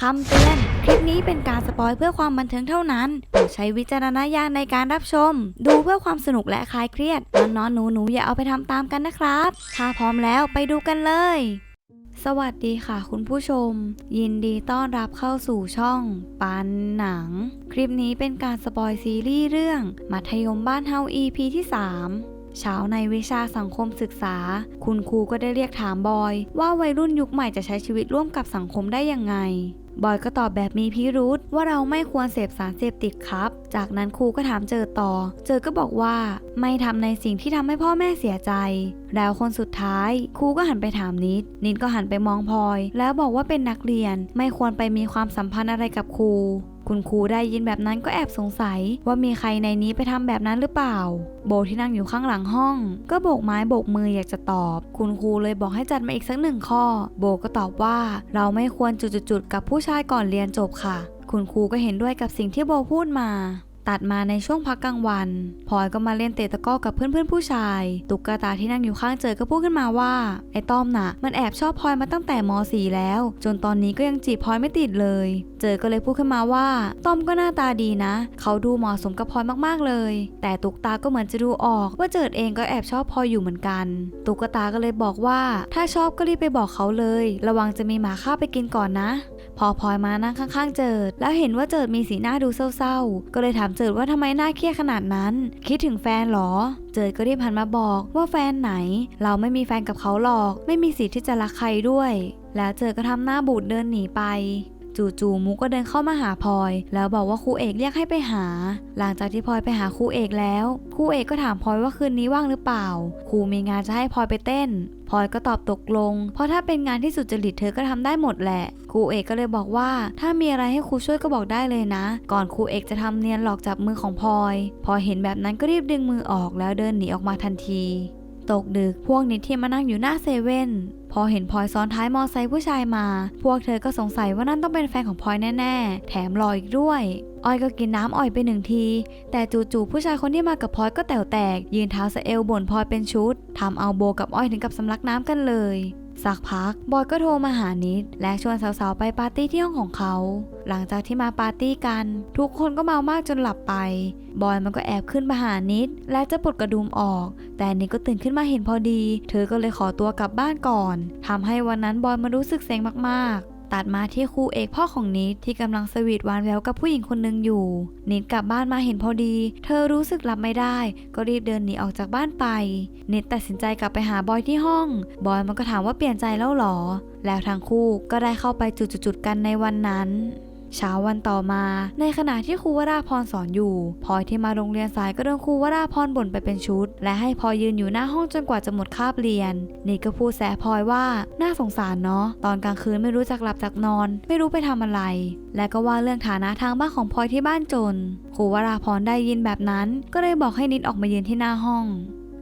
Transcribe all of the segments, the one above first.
คำเตือน คลิปนี้เป็นการสปอยเพื่อความบันเทิงเท่านั้นโปรดใช้วิจารณญาณในการรับชม ดูเพื่อความสนุกและคลายเครียดน้อนๆหนูๆอย่าเอาไปทำตามกันนะครับ ถ้าพร้อมแล้วไปดูกันเลย สวัสดีค่ะคุณผู้ชม ยินดีต้อนรับเข้าสู่ช่อง ปันหนัง คลิปนี้เป็นการสปอยซีรีส์เรื่อง มัธยมบ้านเฮา EP ที่ 3เช้าในวิชาสังคมศึกษา คุณครูก็ได้เรียกถามบอย ว่าวัยรุ่นยุคใหม่จะใช้ชีวิตร่วมกับสังคมได้ยังไง บอยก็ตอบแบบมีพิรุษว่าเราไม่ควรเสพสารเสพติดครับ จากนั้นครูก็ถามเจอต่อ เจอก็บอกว่าไม่ทำในสิ่งที่ทำให้พ่อแม่เสียใจ แล้วคนสุดท้ายครูก็หันไปถามนิด นิดก็หันไปมองพลอย แล้วบอกว่าเป็นนักเรียนไม่ควรไปมีความสัมพันธ์อะไรกับครู คุณครูได้ยินแบบนั้นก็แอบสงสัย ว่ามีใครในนี้ไปทำแบบนั้นหรือเปล่า โบที่นั่งอยู่ข้างหลังห้อง ก็โบกไม้โบกมืออยากจะตอบ คุณครูเลยบอกให้จัดมาอีกสักหนึ่งข้อ โบก็ตอบว่าเราไม่ควรจุดๆๆกับผู้ชายก่อนเรียนจบค่ะ คุณครูก็เห็นด้วยกับสิ่งที่โบพูดมา ตัดมาในช่วงพักกลางวันพลอยก็มาเล่นเตะตะก้อกับเพื่อนๆผู้ชาย ตุ๊กตาที่นั่งอยู่ข้างเจอก็พูดขึ้นมาว่า ไอ้ต้อมน่ะ มันแอบชอบพลอยมาตั้งแต่ม .4 แล้ว จนตอนนี้ก็ยังจีบพลอยไม่ติดเลย เจอก็เลยพูดขึ้นมาว่าต้อมก็หน้าตาดีนะ เขาดูเหมาะสมกับพลอยมากๆเลย แต่ตุ๊กตาก็เหมือนจะดูออก ว่าเจิดเองก็แอบชอบพลอยอยู่เหมือนกัน ตุ๊กตาก็เลยบอกว่า ถ้าชอบก็รีบไปบอกเขาเลย ระวังจะมีหมาฆ่าไปกินก่อนนะ พอพลอยมานั่งข้างๆเจิด แล้วเห็นว่าเจิดมีสีหน้าดูเศร้าๆ ก็เลยถามเจิดว่าทำไมหน้าเครียดขนาดนั้น คิดถึงแฟนเหรอ เจิดก็รีบหันมาบอกว่าแฟนไหน เราไม่มีแฟนกับเขาหรอก ไม่มีสิทธิ์ที่จะรักใครด้วย แล้วเจิดก็ทำหน้าบูดเดินหนีไป จู่ๆมุกก็เดินเข้ามาหาพลอย แล้วบอกว่าครูเอกเรียกให้ไปหา หลังจากที่พลอยไปหาครูเอกแล้วครูเอกก็ถามพลอยว่าคืนนี้ว่างหรือเปล่าครูมีงานจะให้พลอยไปเต้นพลอยก็ตอบตกลง เพราะถ้าเป็นงานที่สุจริตเธอก็ทำได้หมดแหละ ครูเอกก็เลยบอกว่า ถ้ามีอะไรให้ครูช่วยก็บอกได้เลยนะ ก่อนครูเอกจะทำเนียนหลอกจับมือของพลอย พอเห็นแบบนั้นก็รีบดึงมือออกแล้วเดินหนีออกมาทันที ตกดึกพวกนิดที่มานั่งอยู่หน้าเซเว่นพอเห็นพลอยซ้อนท้ายมอไซค์ผู้ชายมา พวกเธอก็สงสัยว่านั่นต้องเป็นแฟนของพลอยแน่ ๆ แถมรออีกด้วยอ้อยก็กินน้ำอ้อยไปหนึ่งที แต่จู่ๆผู้ชายคนที่มากับพลอยก็แตวแตก ยืนเท้าสะเอวบ่นพลอยเป็นชุดทำเอาโบกับอ้อยถึงกับสำลักน้ำกันเลย สักพักบอยก็โทรมาหานิด และชวนสาวๆไปปาร์ตี้ที่ห้องของเขา หลังจากที่มาปาร์ตี้กัน ทุกคนก็เมามากจนหลับไป บอยมันก็แอบขึ้นมาหานิด และจะปลดกระดุมออก แต่นิดก็ตื่นขึ้นมาเห็นพอดี เธอก็เลยขอตัวกลับบ้านก่อนทำให้วันนั้นบอยมันรู้สึกเซ็งมากๆ ตัดมาที่ครูเอกพ่อของนิดที่กำลังสวีทหวานแววกับผู้หญิงคนหนึ่งอยู่ นิดกลับบ้านมาเห็นพอดี เธอรู้สึกรับไม่ได้ ก็รีบเดินหนีออกจากบ้านไป นิดตัดสินใจกลับไปหาบอยที่ห้อง บอยมันก็ถามว่าเปลี่ยนใจแล้วหรอ แล้วทั้งคู่ก็ได้เข้าไปจุดๆกันในวันนั้น เช้าวันต่อมา ในขณะที่ครูวราพรสอนอยู่พลอยที่มาโรงเรียนสายก็โดนครูวราพรบ่นไปเป็นชุด และให้พลอยยืนอยู่หน้าห้องจนกว่าจะหมดคาบเรียน นี่ก็พูดแสพลอยว่าน่าสงสารเนาะตอนกลางคืนไม่รู้จักหลับจักนอน ไม่รู้ไปทำอะไร และก็ว่าเรื่องฐานะทางบ้านของพลอยที่บ้านจนครูวราพรได้ยินแบบนั้น ก็เลยบอกให้นิดออกมายืนที่หน้าห้อง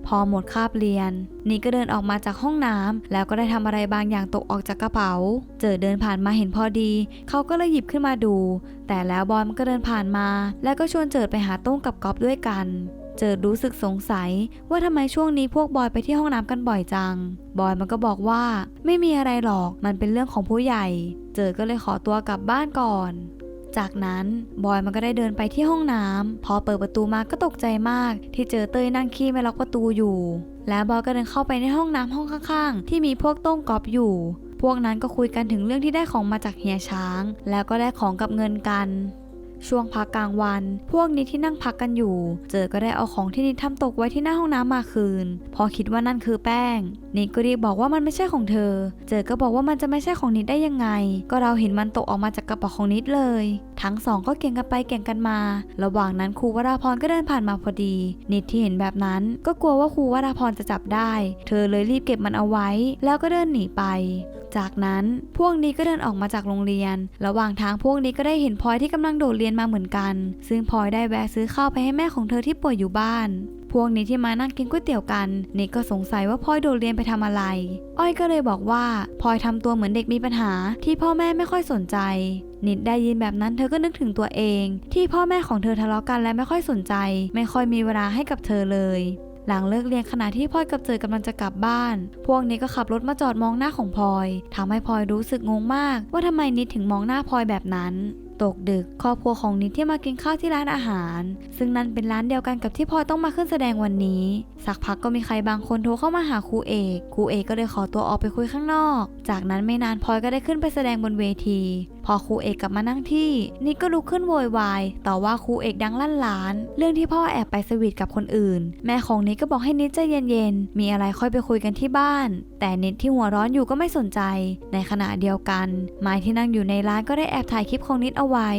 พอหมดคาบเรียน นี่ก็เดินออกมาจากห้องน้ำแล้วก็ได้ทำอะไรบางอย่างตกออกจากกระเป๋า เจอเดินผ่านมาเห็นพอดี เขาก็เลยหยิบขึ้นมาดู แต่แล้วบอยมันก็เดินผ่านมา แล้วก็ชวนเจิดไปหาโต้งกับก๊อฟด้วยกันเจิดรู้สึกสงสัยว่าทำไมช่วงนี้พวกบอยไปที่ห้องน้ำกันบ่อยจัง บอยมันก็บอกว่าไม่มีอะไรหรอกมันเป็นเรื่องของผู้ใหญ่ เจิดก็เลยขอตัวกลับบ้านก่อน จากนั้นบอยมันก็ได้เดินไปที่ห้องน้ำพอเปิดประตูมาก็ตกใจมาก ที่เจอเต้ยนั่งขี้ไม่ล็อกประตูอยู่ แล้วบอยก็เดินเข้าไปในห้องน้ำห้องข้างๆ ที่มีพวกต้งกอบอยู่ พวกนั้นก็คุยกันถึงเรื่องที่ได้ของมาจากเฮียช้าง แล้วก็ได้ของกับเงินกัน ช่วงพักกลางวัน พวกนี้ที่นั่งพักกันอยู่ เจอก็ได้เอาของที่นิดทำตกไว้ที่หน้าห้องน้ำมาคืน พอคิดว่านั่นคือแป้ง นิดก็รีบบอกว่ามันไม่ใช่ของเธอ เจอก็บอกว่ามันจะไม่ใช่ของนิดได้ยังไง ก็เราเห็นมันตกออกมาจากกระเป๋าของนิดเลย ทั้งสองก็เก่งกันไปเก่งกันมา ระหว่างนั้นครูวราพรก็เดินผ่านมาพอดี นิดที่เห็นแบบนั้น ก็กลัวว่าครูวราพรจะจับได้ เธอเลยรีบเก็บมันเอาไว้ แล้วก็เดินหนีไป จากนั้นพวกนี้ก็เดินออกมาจากโรงเรียน ระหว่างทางพวกนี้ก็ได้เห็นพลอยที่กำลังโดดเรียนมาเหมือนกัน ซึ่งพลอยได้แวะซื้อข้าวไปให้แม่ของเธอที่ป่วยอยู่บ้านพวกนี้ที่มานั่งกินก๋วยเตี๋ยวกัน นิกก็สงสัยว่าพลอยโดดเรียนไปทำอะไร อ้อยก็เลยบอกว่าพลอยทำตัวเหมือนเด็กมีปัญหา ที่พ่อแม่ไม่ค่อยสนใจ นิดได้ยินแบบนั้นเธอก็นึกถึงตัวเอง ที่พ่อแม่ของเธอทะเลาะกันและไม่ค่อยสนใจ ไม่ค่อยมีเวลาให้กับเธอเลย หลังเลิกเรียนขณะที่พลอยกับเจอกำลังจะกลับบ้าน พวกนี้ก็ขับรถมาจอดมองหน้าของพลอยทำให้พลอยรู้สึกงงมาก ว่าทำไมนิดถึงมองหน้าพลอยแบบนั้นตกดึกครอบครัวของนิดที่มากินข้าวที่ร้านอาหาร ซึ่งนั่นเป็นร้านเดียวกันกับที่พลอยต้องมาขึ้นแสดงวันนี้ สักพักก็มีใครบางคนโทรเข้ามาหาครูเอกครูเอกก็เลยขอตัวออกไปคุยข้างนอกจากนั้นไม่นานพลอยก็ได้ขึ้นไปแสดงบนเวที พอครูเอกกลับมานั่งที่ นิดก็ลุกขึ้นโวยวายต่อว่าครูเอกดังลั่นหลาน เรื่องที่พ่อแอบไปสวีทกับคนอื่น แม่ของนิดก็บอกให้นิดใจเย็นๆ มีอะไรค่อยไปคุยกันที่บ้าน แต่นิดที่หัวร้อนอยู่ก็ไม่สนใจ ในขณะเดียวกันไม้ที่นั่งอยู่ในร้านก็ได้แอบถ่ายคลิปของนิดเอาไว้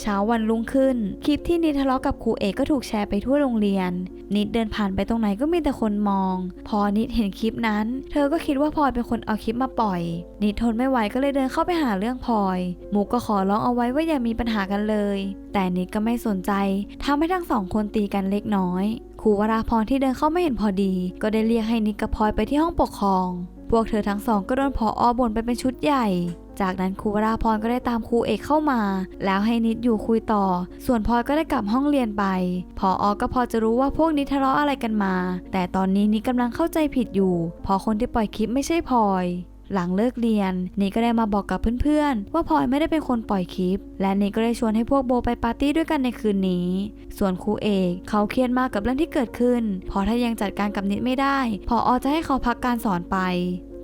เช้าวันรุ่งขึ้น คลิปที่นิดทะเลาะกับครูเอกก็ถูกแชร์ไปทั่วโรงเรียน นิดเดินผ่านไปตรงไหนก็มีแต่คนมอง พอนิดเห็นคลิปนั้น เธอก็คิดว่าพลอยเป็นคนเอาคลิปมาปล่อย นิดทนไม่ไหวก็เลยเดินเข้าไปหาเรื่องพลอยมุกก็ขอร้องเอาไว้ว่าอย่ามีปัญหากันเลย แต่นิดก็ไม่สนใจทำให้ทั้งสองคนตีกันเล็กน้อยครูวราพรที่เดินเข้าไม่เห็นพอดี ก็ได้เรียกให้นิดกับพลอยไปที่ห้องปกครอง พวกเธอทั้งสองก็โดนพออบ่นไปเป็นชุดใหญ่ จากนั้นครูวราพรก็ได้ตามครูเอกเข้ามา แล้วให้นิดอยู่คุยต่อ ส่วนพลอยก็ได้กลับห้องเรียนไป พอออก็พอจะรู้ว่าพวกนิดทะเลาะอะไรกันมา แต่ตอนนี้นิดกำลังเข้าใจผิดอยู่ พอคนที่ปล่อยคลิปไม่ใช่พลอยหลังเลิกเรียนนิดก็ได้มาบอกกับเพื่อนๆ ว่าพลอยไม่ได้เป็นคนปล่อยคลิป และนิดก็ได้ชวนให้พวกโบไปปาร์ตี้ด้วยกันในคืนนี้ ส่วนครูเอกเขาเครียดมากกับเรื่องที่เกิดขึ้นพราะถ้ายังจัดการกับนิดไม่ได้ พออจะให้เขาพักการสอนไป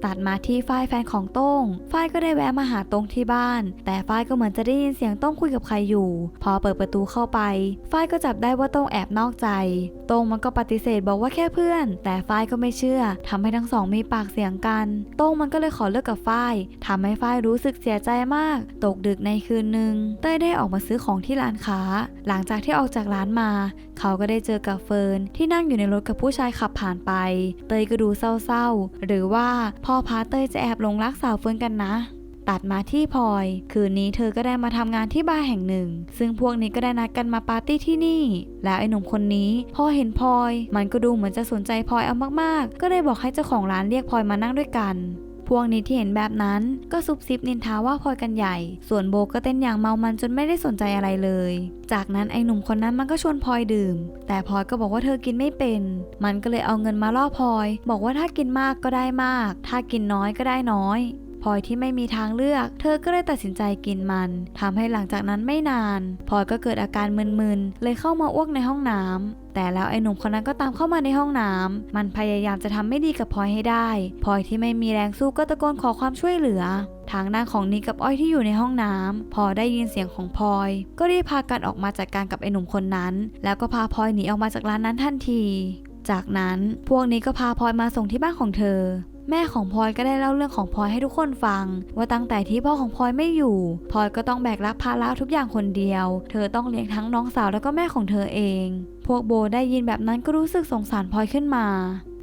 ตัดมาที่ฝ้ายแฟนของโต้งฝ้ายก็ได้แวะมาหาโต้งที่บ้าน แต่ฝ้ายก็เหมือนจะได้ยินเสียงโต้งคุยกับใครอยู่ พอเปิดประตูเข้าไปฝ้ายก็จับได้ว่าโต้งแอบนอกใจ ต้งมันก็ปฏิเสธบอกว่าแค่เพื่อน แต่ฝ้ายก็ไม่เชื่อทำให้ทั้งสองมีปากเสียงกันโต้งมันก็เลยขอเลิกกับฝ้ายทำให้ฝ้ายรู้สึกเสียใจมาก ตกดึกในคืนหนึ่งเต้ยได้ออกมาซื้อของที่ร้านค้า หลังจากที่ออกจากร้านมา เขาก็ได้เจอกับเฟิร์นที่นั่งอยู่ในรถกับผู้ชายขับผ่านไป เตยก็ดูเศร้าๆ หรือว่าพ่อพาเตยจะแอบหลงรักสาวเฟิร์นกันนะ ตัดมาที่พลอย คืนนี้เธอก็ได้มาทำงานที่บาร์แห่งหนึ่ง ซึ่งพวกนี้ก็ได้นัดกันมาปาร์ตี้ที่นี่ แล้วไอ้หนุ่มคนนี้พอเห็นพลอย มันก็ดูเหมือนจะสนใจพลอยเอามากๆ ก็เลยบอกให้เจ้าของร้านเรียกพลอยมานั่งด้วยกันพวกนี้ที่เห็นแบบนั้นก็ซุบซิบนินทาว่าพลอยกันใหญ่ ส่วนโบก็เต้นอย่างเมามันจนไม่ได้สนใจอะไรเลย จากนั้นไอ้หนุ่มคนนั้นมันก็ชวนพลอยดื่ม แต่พลอยก็บอกว่าเธอกินไม่เป็น มันก็เลยเอาเงินมาล่อพลอย บอกว่าถ้ากินมากก็ได้มาก ถ้ากินน้อยก็ได้น้อย ลอยที่ไม่มีทางเลือก เธอก็เลยตัดสินใจกินมันทำให้หลังจากนั้นไม่นานพลอยก็เกิดอาการมึนๆ เลยเข้ามาอ้วกในห้องน้ำแต่แล้วไอ้หนุ่มคนนั้นก็ตามเข้ามาในห้องน้ำมันพยายามจะทำไม่ดีกับพลอยให้ได้พลอยที่ไม่มีแรงสู้ก็ตะโกนขอความช่วยเหลือ ทางด้านของนิกกับอ้อยที่อยู่ในห้องน้ำพอได้ยินเสียงของพลอย ก็รีบพากันออกมาจัดการกับไอ้หนุ่มคนนั้น แล้วก็พาพลอยหนีออกมาจากร้านนั้นทันที จากนั้นพวกนี้ก็พาพลอยมาส่งที่บ้านของเธอ แม่ของพลอยก็ได้เล่าเรื่องของพลอยให้ทุกคนฟัง ว่าตั้งแต่ที่พ่อของพลอยไม่อยู่พลอยก็ต้องแบกรับภาระทุกอย่างคนเดียว เธอต้องเลี้ยงทั้งน้องสาวแล้วก็แม่ของเธอเอง พวกโบได้ยินแบบนั้นก็รู้สึกสงสารพลอยขึ้นมา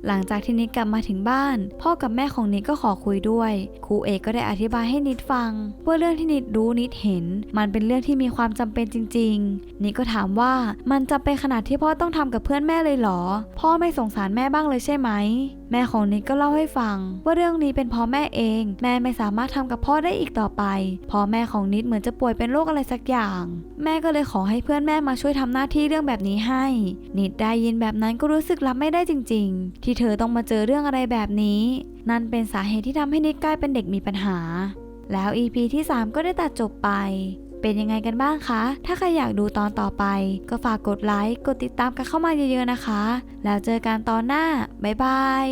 หลังจากที่นิดกลับมาถึงบ้าน พ่อกับแม่ของนิดก็ขอคุยด้วย ครูเอกก็ได้อธิบายให้นิดฟังว่าเรื่องที่นิดรู้นิดเห็น มันเป็นเรื่องที่มีความจำเป็นจริง ๆ นิดก็ถามว่ามันจำเป็นขนาดที่พ่อต้องทำกับเพื่อนแม่เลยเหรอ พ่อไม่สงสารแม่บ้างเลยใช่ไหมแม่ของนิดก็เล่าให้ฟัง ว่าเรื่องนี้เป็นเพราะแม่เอง แม่ไม่สามารถทำกับพ่อได้อีกต่อไปเพราะแม่ของนิดเหมือนจะป่วยเป็นโรคอะไรสักอย่าง แม่ก็เลยขอให้เพื่อนแม่มาช่วยทำหน้าที่เรื่องแบบนี้ให้ นิดได้ยินแบบนั้นก็รู้สึกรับไม่ได้จริง ๆ ที่เธอต้องมาเจอเรื่องอะไรแบบนี้ นั่นเป็นสาเหตุที่ทำให้นิดกลายเป็นเด็กมีปัญหา แล้ว EP ที่ 3 ก็ได้ตัดจบไป เป็นยังไงกันบ้างคะ ถ้าใครอยากดูตอนต่อไป ก็ฝากกดไลค์ กดติดตามกันเข้ามาเยอะๆนะคะ แล้วเจอกันตอนหน้า บ๊ายบาย